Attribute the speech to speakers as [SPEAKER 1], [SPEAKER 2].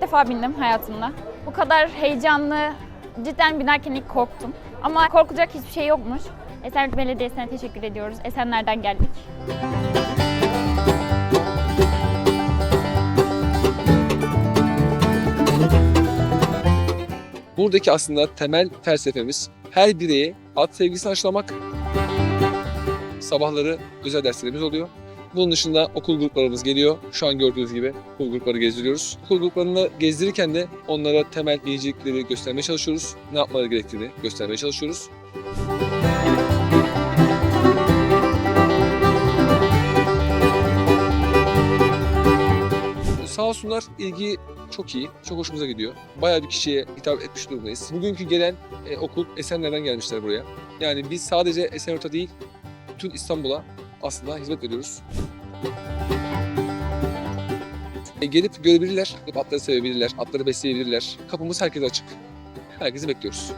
[SPEAKER 1] defa bindim hayatımda. Bu kadar heyecanlı, cidden binerken ilk korktum. Ama korkulacak hiçbir şey yokmuş. Esenyurt Belediyesi'ne teşekkür ediyoruz. Esenler'den geldik.
[SPEAKER 2] Buradaki aslında temel felsefemiz her bireye at sevgisini aşılamak. Sabahları özel derslerimiz oluyor. Bunun dışında okul gruplarımız geliyor. Şu an gördüğünüz gibi okul grupları gezdiriyoruz. Okul gruplarını gezdirirken de onlara temel bilicilikleri göstermeye çalışıyoruz. Ne yapmaları gerektiğini göstermeye çalışıyoruz. Sağ olsunlar ilgi çok iyi, çok hoşumuza gidiyor. Bayağı bir kişiye hitap etmiş durumdayız. Bugünkü gelen e, okul Esenler'den gelmişler buraya. Yani biz sadece Esenyurt'a değil, bütün İstanbul'a aslında hizmet veriyoruz. E, gelip görebilirler, atları sevebilirler, atları besleyebilirler. Kapımız herkese açık. Herkesi bekliyoruz.